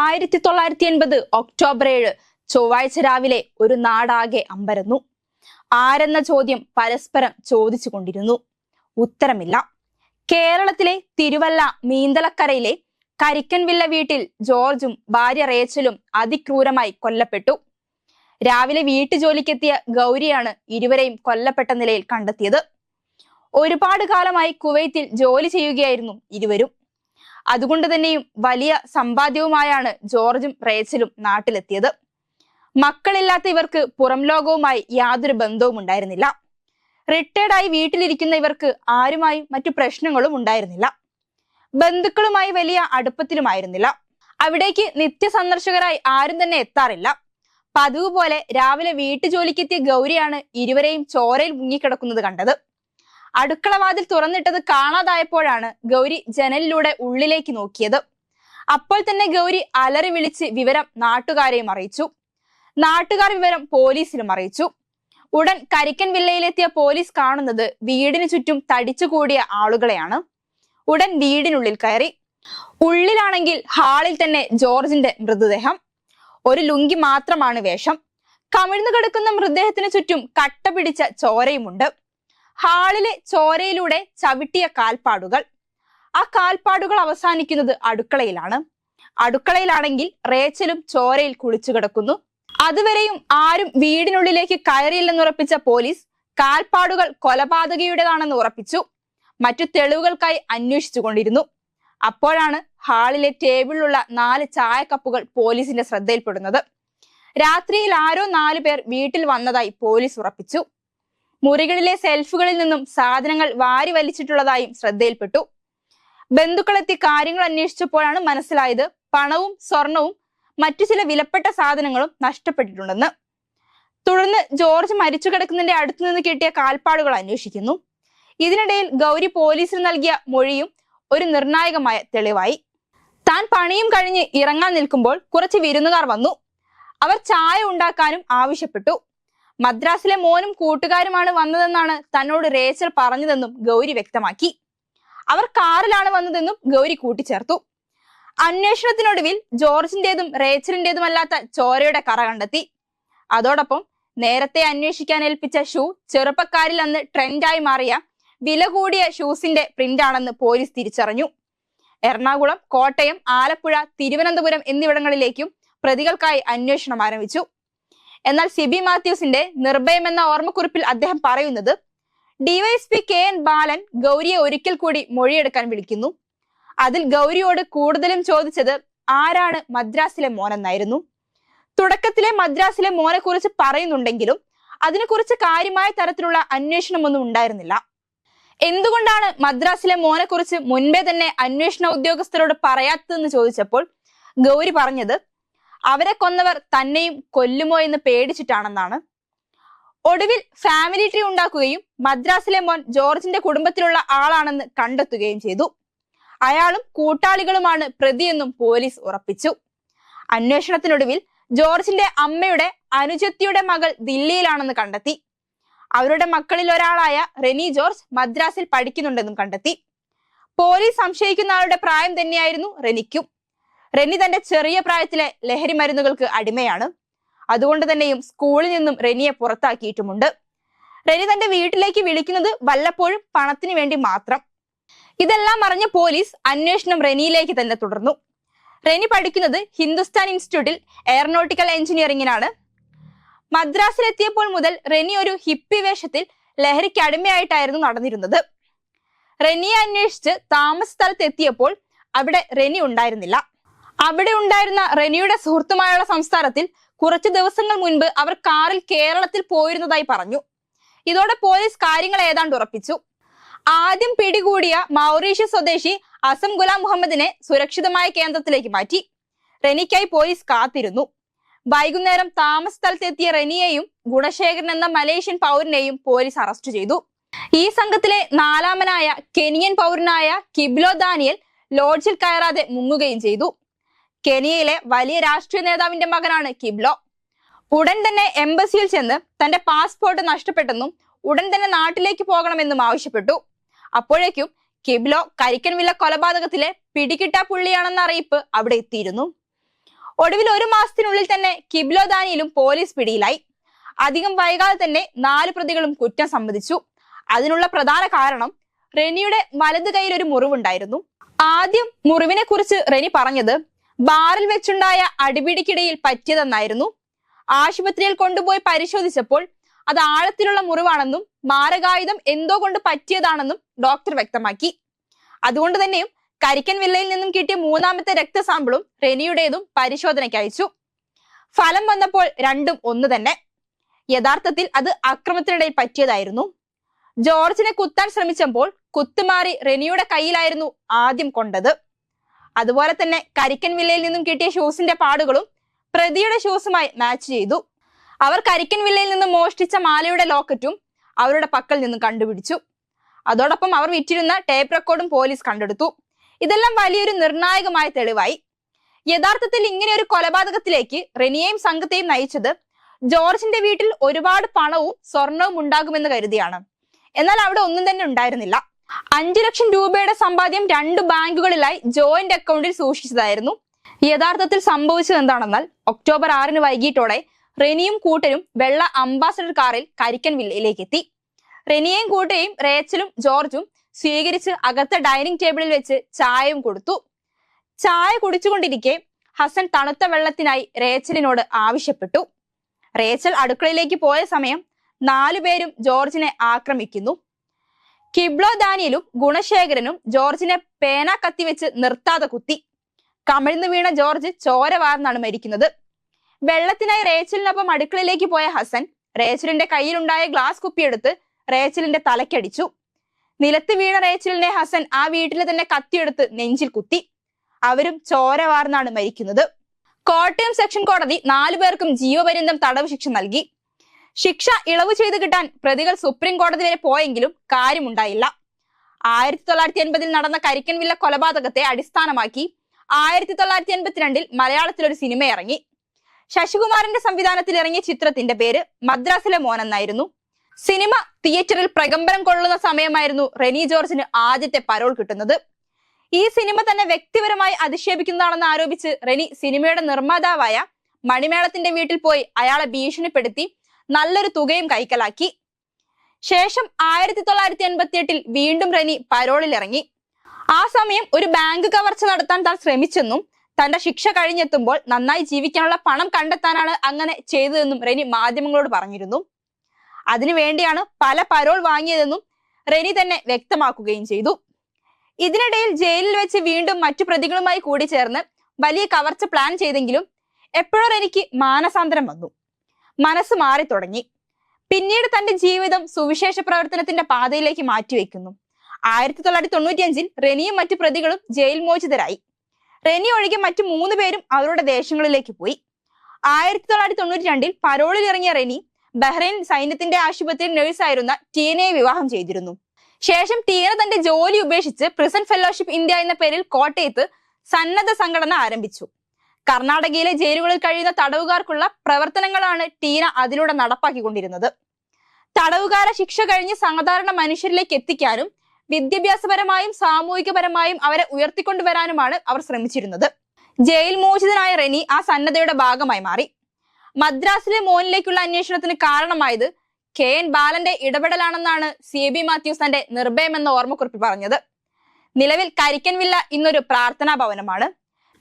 ആയിരത്തി തൊള്ളായിരത്തി എൺപത് ഒക്ടോബർ ഏഴ് ചൊവ്വാഴ്ച രാവിലെ ഒരു നാടാകെ അമ്പരന്നു. ആരെന്ന ചോദ്യം പരസ്പരം ചോദിച്ചു കൊണ്ടിരുന്നു. ഉത്തരമില്ല. കേരളത്തിലെ തിരുവല്ല മീന്തലക്കരയിലെ കരിക്കൻവില്ല വീട്ടിൽ ജോർജും ഭാര്യ റേച്ചലും അതിക്രൂരമായി കൊല്ലപ്പെട്ടു. രാവിലെ വീട്ടു ജോലിക്കെത്തിയ ഗൗരിയാണ് ഇരുവരെയും കൊല്ലപ്പെട്ട നിലയിൽ കണ്ടെത്തിയത്. ഒരുപാട് കാലമായി കുവൈത്തിൽ ജോലി ചെയ്യുകയായിരുന്നു ഇരുവരും. അതുകൊണ്ട് തന്നെയും വലിയ സമ്പാദ്യവുമായാണ് ജോർജും റേച്ചലും നാട്ടിലെത്തിയത്. മക്കളില്ലാത്ത ഇവർക്ക് പുറം ലോകവുമായി യാതൊരു ബന്ധവും ഉണ്ടായിരുന്നില്ല. റിട്ടയർഡായി വീട്ടിലിരിക്കുന്ന ഇവർക്ക് ആരുമായും മറ്റു പ്രശ്നങ്ങളും ഉണ്ടായിരുന്നില്ല. ബന്ധുക്കളുമായി വലിയ അടുപ്പത്തിലുമായിരുന്നില്ല. അവിടേക്ക് നിത്യ സന്ദർശകരായി ആരും തന്നെ എത്താറില്ല. പതിവ് പോലെ രാവിലെ വീട്ടുജോലിക്കെത്തിയ ഗൗരിയാണ് ഇരുവരെയും ചോരയിൽ മുങ്ങിക്കിടക്കുന്നത് കണ്ടത്. അടുക്കളവാതിൽ തുറന്നിട്ടത് കാണാതായപ്പോഴാണ് ഗൗരി ജനലിലൂടെ ഉള്ളിലേക്ക് നോക്കിയത്. അപ്പോൾ തന്നെ ഗൗരി അലറി വിളിച്ച് വിവരം നാട്ടുകാരെയും അറിയിച്ചു. നാട്ടുകാർ വിവരം പോലീസിലും അറിയിച്ചു. ഉടൻ കരിക്കൻ വില്ലയിലെത്തിയ പോലീസ് കാണുന്നത് വീടിന് ചുറ്റും തടിച്ചുകൂടിയ ആളുകളെയാണ്. ഉടൻ വീടിനുള്ളിൽ കയറി. ഉള്ളിലാണെങ്കിൽ ഹാളിൽ തന്നെ ജോർജിന്റെ മൃതദേഹം. ഒരു ലുങ്കി മാത്രമാണ് വേഷം. കമിഴ്ന്നു കിടക്കുന്ന മൃതദേഹത്തിന് ചുറ്റും കട്ട പിടിച്ച ചോരയുമുണ്ട്. ഹാളിലെ ചോരയിലൂടെ ചവിട്ടിയ കാൽപ്പാടുകൾ. ആ കാൽപ്പാടുകൾ അവസാനിക്കുന്നത് അടുക്കളയിലാണ്. അടുക്കളയിലാണെങ്കിൽ റേച്ചലും ചോരയിൽ കുളിച്ചു കിടക്കുന്നു. അതുവരെയും ആരും വീടിനുള്ളിലേക്ക് കയറിയില്ലെന്ന് ഉറപ്പിച്ച പോലീസ് കാൽപ്പാടുകൾ കൊലപാതകയുടേതാണെന്ന് ഉറപ്പിച്ചു. മറ്റു തെളിവുകൾക്കായി അന്വേഷിച്ചു കൊണ്ടിരുന്നു അപ്പോഴാണ് ഹാളിലെ ടേബിളിലുള്ള നാല് ചായക്കപ്പുകൾ പോലീസിന്റെ ശ്രദ്ധയിൽപ്പെടുന്നത്. രാത്രിയിൽ ആരോ നാലു പേർ വീട്ടിൽ വന്നതായി പോലീസ് ഉറപ്പിച്ചു. മുറികളിലെ സെൽഫുകളിൽ നിന്നും സാധനങ്ങൾ വാരി വലിച്ചിട്ടുള്ളതായും ശ്രദ്ധയിൽപ്പെട്ടു. ബന്ധുക്കളെത്തി കാര്യങ്ങൾ അന്വേഷിച്ചപ്പോഴാണ് മനസ്സിലായത് പണവും സ്വർണവും മറ്റു ചില വിലപ്പെട്ട സാധനങ്ങളും നഷ്ടപ്പെട്ടിട്ടുണ്ടെന്ന്. തുടർന്ന് ജോർജ് മരിച്ചു കിടക്കുന്നതിന്റെ അടുത്തു നിന്ന് കിട്ടിയ കാൽപ്പാടുകൾ അന്വേഷിക്കുന്നു. ഇതിനിടയിൽ ഗൗരി പോലീസിന് നൽകിയ മൊഴിയും ഒരു നിർണായകമായ തെളിവായി. താൻ പണിയും കഴിഞ്ഞ് ഇറങ്ങാൻ നിൽക്കുമ്പോൾ കുറച്ച് വിരുന്നുകാർ വന്നു. അവർ ചായ ഉണ്ടാക്കാനും ആവശ്യപ്പെട്ടു. മദ്രാസിലെ മോനും കൂട്ടുകാരുമാണ് വന്നതെന്നാണ് തന്നോട് റേച്ചൽ പറഞ്ഞതെന്നും ഗൗരി വ്യക്തമാക്കി. അവർ കാറിലാണ് വന്നതെന്നും ഗൗരി കൂട്ടിച്ചേർത്തു. അന്വേഷണത്തിനൊടുവിൽ ജോർജിന്റേതും റേച്ചലിന്റേതുമല്ലാത്ത ചോരയുടെ കറ കണ്ടെത്തി. അതോടൊപ്പം നേരത്തെ അന്വേഷിക്കാൻ ഏൽപ്പിച്ച ഷൂ ചെറുപ്പക്കാരിൽ അന്ന് ട്രെൻഡായി മാറിയ വില കൂടിയ ഷൂസിന്റെ പ്രിന്റാണെന്ന് പോലീസ് തിരിച്ചറിഞ്ഞു. എറണാകുളം കോട്ടയം ആലപ്പുഴ തിരുവനന്തപുരം എന്നിവിടങ്ങളിലേക്കും പ്രതികൾക്കായി അന്വേഷണം ആരംഭിച്ചു. എന്നാൽ സിബി മാത്യൂസിന്റെ നിർഭയം എന്ന ഓർമ്മക്കുറിപ്പിൽ അദ്ദേഹം പറയുന്നത് ഡിവൈഎസ്പി കെ എൻ ബാലൻ ഗൗരിയെ ഒരിക്കൽ കൂടി മൊഴിയെടുക്കാൻ വിളിക്കുന്നു. അതിൽ ഗൗരിയോട് കൂടുതലും ചോദിച്ചത് ആരാണ് മദ്രാസിലെ മോനെന്നായിരുന്നു. തുടക്കത്തിലെ മദ്രാസിലെ മോനെ കുറിച്ച് പറയുന്നുണ്ടെങ്കിലും അതിനെക്കുറിച്ച് കാര്യമായ തരത്തിലുള്ള അന്വേഷണമൊന്നും ഉണ്ടായിരുന്നില്ല. എന്തുകൊണ്ടാണ് മദ്രാസിലെ മോനെക്കുറിച്ച് മുൻപേ തന്നെ അന്വേഷണ ഉദ്യോഗസ്ഥരോട് പറയാത്തതെന്ന് ചോദിച്ചപ്പോൾ ഗൗരി പറഞ്ഞത് അവരെ കൊന്നവർ തന്നെയും കൊല്ലുമോ എന്ന് പേടിച്ചിട്ടാണെന്നാണ്. ഒടുവിൽ ഫാമിലി ട്രീ ഉണ്ടാക്കുകയും മദ്രാസിലെ മോൻ ജോർജിന്റെ കുടുംബത്തിലുള്ള ആളാണെന്ന് കണ്ടെത്തുകയും ചെയ്തു. അയാളും കൂട്ടാളികളുമാണ് പ്രതിയെന്നും പോലീസ് ഉറപ്പിച്ചു. അന്വേഷണത്തിനൊടുവിൽ ജോർജിന്റെ അമ്മയുടെ അനുജത്തിയുടെ മകൾ ദില്ലിയിലാണെന്ന് കണ്ടെത്തി. അവരുടെ മക്കളിൽ ഒരാളായ റെനി ജോർജ് മദ്രാസിൽ പഠിക്കുന്നുണ്ടെന്നും കണ്ടെത്തി. പോലീസ് സംശയിക്കുന്ന ആളുടെ പ്രായം തന്നെയായിരുന്നു റെനിക്കും. റെനി തന്റെ ചെറിയ പ്രായത്തിലെ ലഹരി മരുന്നുകൾക്ക് അടിമയാണ്. അതുകൊണ്ട് തന്നെയും സ്കൂളിൽ നിന്നും റെനിയെ പുറത്താക്കിയിട്ടുമുണ്ട്. റെനി തന്റെ വീട്ടിലേക്ക് വിളിക്കുന്നത് വല്ലപ്പോഴും പണത്തിന് വേണ്ടി മാത്രം. ഇതെല്ലാം അറിഞ്ഞ പോലീസ് അന്വേഷണം റെനിയിലേക്ക് തന്നെ തുടർന്നു. റെനി പഠിക്കുന്നത് ഹിന്ദുസ്ഥാൻ ഇൻസ്റ്റിറ്റ്യൂട്ടിൽ എയറോനോട്ടിക്കൽ എഞ്ചിനീയറിംഗിനാണ്. മദ്രാസിലെത്തിയപ്പോൾ മുതൽ റെനി ഒരു ഹിപ്പി വേഷത്തിൽ ലഹരിക്ക് അടിമയായിട്ടായിരുന്നു നടന്നിരുന്നത്. റെനിയെ അന്വേഷിച്ച് താമസ സ്ഥലത്ത് എത്തിയപ്പോൾ അവിടെ റെനി ഉണ്ടായിരുന്നില്ല. അവിടെ ഉണ്ടായിരുന്ന റെനിയുടെ സുഹൃത്തുമായുള്ള സംസ്ഥാനത്തിൽ കുറച്ച് ദിവസങ്ങൾ മുൻപ് അവർ കാറിൽ കേരളത്തിൽ പോയിരുന്നതായി പറഞ്ഞു. ഇതോടെ പോലീസ് കാര്യങ്ങൾ ഏതാണ്ട് ഉറപ്പിച്ചു. ആദ്യം പിടികൂടിയ മൗറീഷ്യ സ്വദേശി അസം ഗുലാം മുഹമ്മദിനെ സുരക്ഷിതമായ കേന്ദ്രത്തിലേക്ക് മാറ്റി. റെനിക്കായി പോലീസ് കാത്തിരുന്നു. വൈകുന്നേരം താമസ സ്ഥലത്തെത്തിയ റെനിയെയും ഗുണശേഖരൻ എന്ന മലേഷ്യൻ പൗരനെയും പോലീസ് അറസ്റ്റ് ചെയ്തു. ഈ സംഘത്തിലെ നാലാമനായ കെനിയൻ പൗരനായ കിബ്ലോ ദാനിയൽ ലോഡ്ജിൽ കയറാതെ മുങ്ങുകയും ചെയ്തു. കെനിയയിലെ വലിയ രാഷ്ട്രീയ നേതാവിന്റെ മകനാണ് കിബ്ലോ ഉടൻ തന്നെ എംബസിയിൽ ചെന്ന് തന്റെ പാസ്പോർട്ട് നഷ്ടപ്പെട്ടെന്നും ഉടൻ തന്നെ നാട്ടിലേക്ക് പോകണമെന്നും ആവശ്യപ്പെട്ടു. അപ്പോഴേക്കും കിബ്ലോ കരിക്കൻവില്ല കൊലപാതകത്തിലെ പിടികിട്ട പുള്ളിയാണെന്ന അറിയിപ്പ് അവിടെ എത്തിയിരുന്നു. ഒടുവിൽ ഒരു മാസത്തിനുള്ളിൽ തന്നെ കിബ്ലോ ദാനിയിലും പോലീസ് പിടിയിലായി. അധികം വൈകാതെ തന്നെ നാല് പ്രതികളും കുറ്റം സമ്മതിച്ചു. അതിനുള്ള പ്രധാന കാരണം റെനിയുടെ വലതു കൈയിൽ ഒരു മുറിവുണ്ടായിരുന്നു. ആദ്യം മുറിവിനെ കുറിച്ച് റെനി പറഞ്ഞത് ബാറിൽ വെച്ചുണ്ടായ അടിപിടിക്കിടയിൽ പറ്റിയതെന്നായിരുന്നു. ആശുപത്രിയിൽ കൊണ്ടുപോയി പരിശോധിച്ചപ്പോൾ അത് ആഴത്തിലുള്ള മുറിവാണെന്നും മാരകായുധം എന്തോ കൊണ്ട് പറ്റിയതാണെന്നും ഡോക്ടർ വ്യക്തമാക്കി. അതുകൊണ്ട് തന്നെയും കരിക്കൻ വില്ലയിൽ നിന്നും കിട്ടിയ മൂന്നാമത്തെ രക്തസാമ്പിളും റെനിയുടേതും പരിശോധനയ്ക്ക് അയച്ചു. ഫലം വന്നപ്പോൾ രണ്ടും ഒന്ന് തന്നെ. യഥാർത്ഥത്തിൽ അത് അക്രമത്തിനിടയിൽ പറ്റിയതായിരുന്നു. ജോർജിനെ കുത്താൻ ശ്രമിച്ചപ്പോൾ കുത്തുമാറി റെനിയുടെ കയ്യിലായിരുന്നു ആദ്യം കൊണ്ടത്. അതുപോലെ തന്നെ കരിക്കൻ വില്ലയിൽ നിന്നും കിട്ടിയ ഷൂസിന്റെ പാടുകളും പ്രതിയുടെ ഷൂസുമായി മാച്ച് ചെയ്തു. അവർ കരിക്കൻ വില്ലയിൽ നിന്നും മോഷ്ടിച്ച മാലയുടെ ലോക്കറ്റും അവരുടെ പക്കൽ നിന്നും കണ്ടുപിടിച്ചു. അതോടൊപ്പം അവർ വിറ്റിരുന്ന ടേപ്പ് റെക്കോർഡും പോലീസ് കണ്ടെടുത്തു. ഇതെല്ലാം വലിയൊരു നിർണായകമായ തെളിവായി. യഥാർത്ഥത്തിൽ ഇങ്ങനെ ഒരു കൊലപാതകത്തിലേക്ക് റെനിയെയും സംഘത്തെയും നയിച്ചത് ജോർജിന്റെ വീട്ടിൽ ഒരുപാട് പണവും സ്വർണവും ഉണ്ടാകുമെന്ന് കരുതിയാണ്. എന്നാൽ അവിടെ ഒന്നും തന്നെ ഉണ്ടായിരുന്നില്ല. അഞ്ചു ലക്ഷം രൂപയുടെ സമ്പാദ്യം രണ്ട് ബാങ്കുകളിലായി ജോയിന്റ് അക്കൗണ്ടിൽ സൂക്ഷിച്ചതായിരുന്നു. യഥാർത്ഥത്തിൽ സംഭവിച്ചത് എന്താണെന്നാൽ ഒക്ടോബർ ആറിന് വൈകിട്ടോടെ റെനിയും കൂട്ടരും വെള്ള അംബാസഡർ കാറിൽ കരിക്കൻ വില്ലയിലേക്ക് എത്തി. റെനിയെയും കൂട്ടയും റേച്ചലും ജോർജും സ്വീകരിച്ച് അകത്തെ ഡൈനിങ് ടേബിളിൽ വെച്ച് ചായയും കൊടുത്തു. ചായ കുടിച്ചുകൊണ്ടിരിക്കെ ഹസൻ തണുത്ത വെള്ളത്തിനായി റേച്ചലിനോട് ആവശ്യപ്പെട്ടു. റേച്ചൽ അടുക്കളയിലേക്ക് പോയ സമയം നാലുപേരും ജോർജിനെ ആക്രമിക്കുന്നു. കിബ്ലോ ദാനിയലും ഗുണശേഖരനും ജോർജിനെ പേന കത്തിവെച്ച് നിർത്താതെ കുത്തി. കമിഴ്ന്നു വീണ ജോർജ് ചോര വാർന്നാണ് മരിക്കുന്നത്. വെള്ളത്തിനായി റേച്ചലിനൊപ്പം അടുക്കളയിലേക്ക് പോയ ഹസൻ റേച്ചലിന്റെ കയ്യിലുണ്ടായ ഗ്ലാസ് കുപ്പിയെടുത്ത് റേച്ചലിന്റെ തലക്കടിച്ചു നിലത്ത് വീണ റേച്ചലിനെ ഹസൻ ആ വീട്ടിൽ തന്നെ കത്തിയെടുത്ത് നെഞ്ചിൽ കുത്തി. അവരും ചോര വാർന്നാണ് മരിക്കുന്നത്. കോട്ടയം സെക്ഷൻ കോടതി നാലു പേർക്കും ജീവപര്യന്തം തടവ് ശിക്ഷ നൽകി. ശിക്ഷ ഇളവ് ചെയ്ത് കിട്ടാൻ പ്രതികൾ സുപ്രീം കോടതി വരെ പോയെങ്കിലും കാര്യമുണ്ടായില്ല. ആയിരത്തി തൊള്ളായിരത്തി എൺപതിൽ നടന്ന കരിക്കൻവില്ല കൊലപാതകത്തെ അടിസ്ഥാനമാക്കി ആയിരത്തി തൊള്ളായിരത്തി എൺപത്തിരണ്ടിൽ മലയാളത്തിൽ ഒരു സിനിമ ഇറങ്ങി. ശശികുമാറിന്റെ സംവിധാനത്തിൽ ഇറങ്ങിയ ചിത്രത്തിന്റെ പേര് മദ്രാസിലെ മോൻ എന്നായിരുന്നു സിനിമ തിയേറ്ററിൽ പ്രകമ്പനം കൊള്ളുന്ന സമയമായിരുന്നു റെനി ജോർജിന് ആദ്യത്തെ പരോൾ കിട്ടുന്നത്. ഈ സിനിമ തന്നെ വ്യക്തിപരമായി അധിക്ഷേപിക്കുന്നതാണെന്ന് ആരോപിച്ച് റെനി സിനിമയുടെ നിർമ്മാതാവായ മണിമേളത്തിന്റെ വീട്ടിൽ പോയി അയാളെ ഭീഷണിപ്പെടുത്തി നല്ലൊരു തുകയും കൈക്കലാക്കി. ശേഷം ആയിരത്തി തൊള്ളായിരത്തി എൺപത്തി എട്ടിൽ വീണ്ടും റെനി പരോളിലിറങ്ങി. ആ സമയം ഒരു ബാങ്ക് കവർച്ച നടത്താൻ താൻ ശ്രമിച്ചെന്നും തന്റെ ശിക്ഷ കഴിഞ്ഞെത്തുമ്പോൾ നന്നായി ജീവിക്കാനുള്ള പണം കണ്ടെത്താനാണ് അങ്ങനെ ചെയ്തതെന്നും റെനി മാധ്യമങ്ങളോട് പറഞ്ഞിരുന്നു. അതിനുവേണ്ടിയാണ് പല പരോൾ വാങ്ങിയതെന്നും റെനി തന്നെ വ്യക്തമാക്കുകയും ചെയ്തു. ഇതിനിടയിൽ ജയിലിൽ വെച്ച് വീണ്ടും മറ്റു പ്രതികളുമായി കൂടി ചേർന്ന് വലിയ കവർച്ച പ്ലാൻ ചെയ്തെങ്കിലും എപ്പോഴോ എനിക്ക് മാനസാന്തരം വന്നു. മനസ്സ് മാറി തുടങ്ങി. പിന്നീട് തന്റെ ജീവിതം സുവിശേഷ പ്രവർത്തനത്തിന്റെ പാതയിലേക്ക് മാറ്റിവെക്കുന്നു ആയിരത്തി തൊള്ളായിരത്തി തൊണ്ണൂറ്റിയഞ്ചിൽ റെനിയും മറ്റു പ്രതികളും ജയിൽ മോചിതരായി. റെനി ഒഴികെ മറ്റു മൂന്ന് പേരും അവരുടെ ദേശങ്ങളിലേക്ക് പോയി. ആയിരത്തി തൊള്ളായിരത്തി തൊണ്ണൂറ്റി രണ്ടിൽ പരോളിൽ ഇറങ്ങിയ റെനി ബഹ്റൈൻ സൈന്യത്തിന്റെ ആശുപത്രിയിൽ നഴ്സായിരുന്ന ടീനയെ വിവാഹം ചെയ്തിരുന്നു. ശേഷം ടീന തന്റെ ജോലി ഉപേക്ഷിച്ച് പ്രിസൺ ഫെലോഷിപ്പ് ഇന്ത്യ എന്ന പേരിൽ കോട്ടയത്ത് സന്നദ്ധ സംഘടന ആരംഭിച്ചു. കർണാടകയിലെ ജയിലുകളിൽ കഴിയുന്ന തടവുകാർക്കുള്ള പ്രവർത്തനങ്ങളാണ് ടീന അതിലൂടെ നടപ്പാക്കിക്കൊണ്ടിരുന്നത്. തടവുകാരെ ശിക്ഷ കഴിഞ്ഞ് സാധാരണ മനുഷ്യരിലേക്ക് എത്തിക്കാനും വിദ്യാഭ്യാസപരമായും സാമൂഹികപരമായും അവരെ ഉയർത്തിക്കൊണ്ടുവരാനുമാണ് അവർ ശ്രമിച്ചിരുന്നത്. ജയിൽ മോചിതനായ റെനി ആ സന്നദ്ധയുടെ ഭാഗമായി മാറി. മദ്രാസിലെ മോനിലേക്കുള്ള അന്വേഷണത്തിന് കാരണമായത് കെ എൻ ബാലന്റെ ഇടപെടലാണെന്നാണ് സി ബി മാത്യൂസ് തന്റെ നിർഭയം എന്ന ഓർമ്മക്കുറിപ്പിൽ പറഞ്ഞത്. നിലവിൽ കരിക്കൻവില്ല ഇന്നൊരു പ്രാർത്ഥനാ ഭവനമാണ്.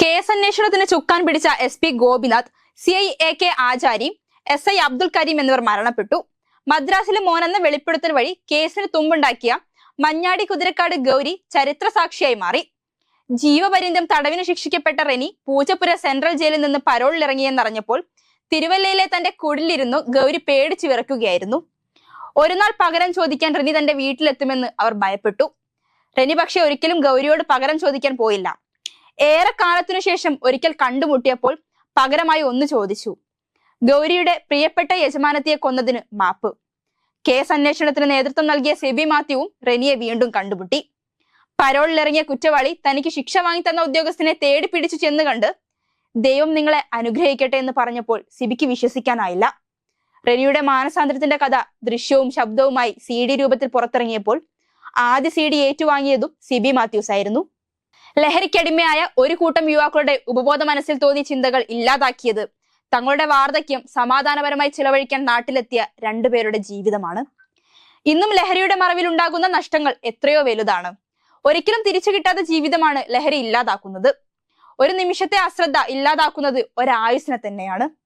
കേസ് അന്വേഷണത്തിന് ചുക്കാൻ പിടിച്ച S P Gopinath C I A K Achari S I Abdul Kareem എന്നിവർ മരണപ്പെട്ടു. മദ്രാസിലെ മോനെന്ന വെളിപ്പെടുത്തൽ വഴി കേസിന് തുമ്പുണ്ടാക്കിയ മഞ്ഞാടി കുതിരക്കാട് ഗൗരി ചരിത്ര സാക്ഷിയായി മാറി. ജീവപര്യന്തം തടവിന് ശിക്ഷിക്കപ്പെട്ട റെനി പൂജപ്പുര സെൻട്രൽ ജയിലിൽ നിന്ന് പരോളിലിറങ്ങിയെന്നറിഞ്ഞപ്പോൾ തിരുവല്ലയിലെ തന്റെ കുടിലിരുന്നു ഗൗരി പേടിച്ചു വിറക്കുകയായിരുന്നു ഒരു നാൾ പകരം ചോദിക്കാൻ റെനി തന്റെ വീട്ടിലെത്തുമെന്ന് അവർ ഭയപ്പെട്ടു. റെനി പക്ഷെ ഒരിക്കലും ഗൗരിയോട് പകരം ചോദിക്കാൻ പോയില്ല. ഏറെ കാലത്തിനു ശേഷം ഒരിക്കൽ കണ്ടുമുട്ടിയപ്പോൾ പകരമായി ഒന്ന് ചോദിച്ചു. ഗൗരിയുടെ പ്രിയപ്പെട്ട യജമാനത്തിയെ കൊന്നതിന് മാപ്പ്. കേസ് അന്വേഷണത്തിന് നേതൃത്വം നൽകിയ സെബി മാത്യുവും റെനിയെ വീണ്ടും കണ്ടുമുട്ടി. പരോളിലിറങ്ങിയ കുറ്റവാളി തനിക്ക് ശിക്ഷ വാങ്ങിത്തന്ന ഉദ്യോഗസ്ഥനെ തേടി പിടിച്ചു ചെന്ന് കണ്ട് ദൈവം നിങ്ങളെ അനുഗ്രഹിക്കട്ടെ എന്ന് പറഞ്ഞപ്പോൾ സിബിക്ക് വിശ്വസിക്കാനായില്ല. റെനിയുടെ മാനസാന്തരത്തിന്റെ കഥ ദൃശ്യവും ശബ്ദവുമായി സി ഡി രൂപത്തിൽ പുറത്തിറങ്ങിയപ്പോൾ ആദ്യ സി ഡി ഏറ്റുവാങ്ങിയതും സിബി മാത്യൂസ് ആയിരുന്നു ലഹരിക്കടിമയായ ഒരു കൂട്ടം യുവാക്കളുടെ ഉപബോധ മനസ്സിൽ തോന്നിയ ചിന്തകൾ ഇല്ലാതാക്കിയത്. തങ്ങളുടെ വാർദ്ധക്യം സമാധാനപരമായി ചിലവഴിക്കാൻ നാട്ടിലെത്തിയ രണ്ടുപേരുടെ ജീവിതമാണ്. ഇന്നും ലഹരിയുടെ മറവിൽ ഉണ്ടാകുന്ന നഷ്ടങ്ങൾ എത്രയോ വലുതാണ്. ഒരിക്കലും തിരിച്ചു കിട്ടാത്ത ജീവിതമാണ് ലഹരി ഇല്ലാതാക്കുന്നത്. ഒരു നിമിഷത്തെ അശ്രദ്ധ ഇല്ലാതാക്കുന്നത് ഒരായുസിനെ തന്നെയാണ്.